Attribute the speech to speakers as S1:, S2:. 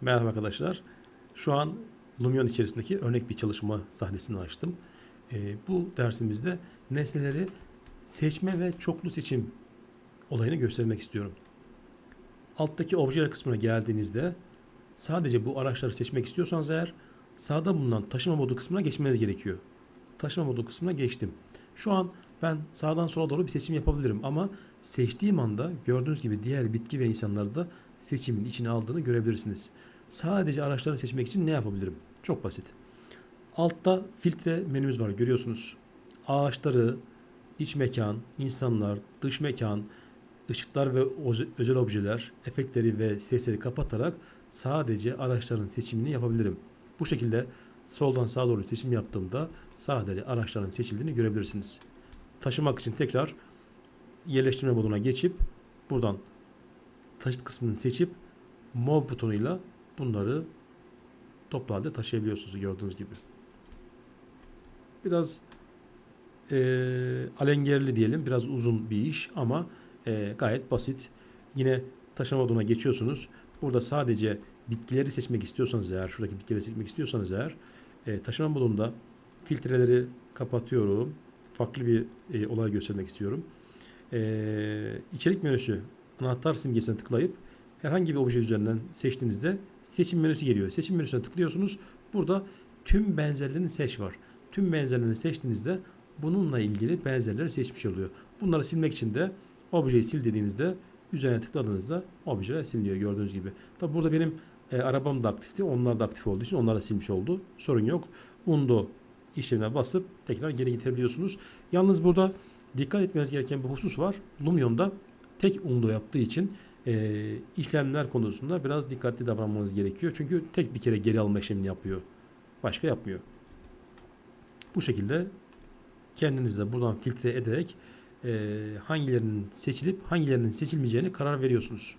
S1: Merhaba arkadaşlar. Şu an Lumion içerisindeki örnek bir çalışma sahnesini açtım. Ee, bu dersimizde nesneleri seçme ve çoklu seçim olayını göstermek istiyorum. Alttaki objeler kısmına geldiğinizde sadece bu araçları seçmek istiyorsanız eğer sağda bulunan taşıma modu kısmına geçmeniz gerekiyor. Taşıma modu kısmına geçtim. Şu an ben sağdan sola doğru bir seçim yapabilirim ama seçtiğim anda gördüğünüz gibi diğer bitki ve insanları da seçimin içine aldığını görebilirsiniz. Sadece araçları seçmek için ne yapabilirim? Çok basit. Altta filtre menümüz var görüyorsunuz. Ağaçları, iç mekan, insanlar, dış mekan, ışıklar ve özel objeler, efektleri ve sesleri kapatarak sadece araçların seçimini yapabilirim. Bu şekilde soldan sağa doğru seçim yaptığımda sadece araçların seçildiğini görebilirsiniz. Taşımak için tekrar yerleştirme moduna geçip buradan taşıt kısmını seçip mov butonuyla bunları toplu halde taşıyabiliyorsunuz gördüğünüz gibi. Biraz eee alengerli diyelim. Biraz uzun bir iş ama eee, gayet basit. Yine taşıma moduna geçiyorsunuz. Burada sadece bitkileri seçmek istiyorsanız eğer, şuradaki bitkileri seçmek istiyorsanız eğer eee, taşıma modunda filtreleri kapatıyorum. Farklı bir eee, olay göstermek istiyorum. Eee içerik menüsü anahtar simgesine tıklayıp herhangi bir obje üzerinden seçtiğinizde seçim menüsü geliyor. Seçim menüsüne tıklıyorsunuz. Burada tüm benzerlerini seç var. Tüm benzerlerini seçtiğinizde bununla ilgili benzerleri seçmiş oluyor. Bunları silmek için de objeyi sil dediğinizde üzerine tıkladığınızda objeler siliniyor gördüğünüz gibi. Tabi burada benim e, arabam da aktifti. Onlar da aktif olduğu için onlar da silmiş oldu. Sorun yok. Undo işlemine basıp tekrar geri getirebiliyorsunuz. Yalnız burada dikkat etmeniz gereken bir husus var. Lumion'da tek undo yaptığı için e, işlemler konusunda biraz dikkatli davranmanız gerekiyor. Çünkü tek bir kere geri alma işlemini yapıyor. Başka yapmıyor. Bu şekilde kendiniz de buradan filtre ederek e, hangilerinin seçilip hangilerinin seçilmeyeceğini karar veriyorsunuz.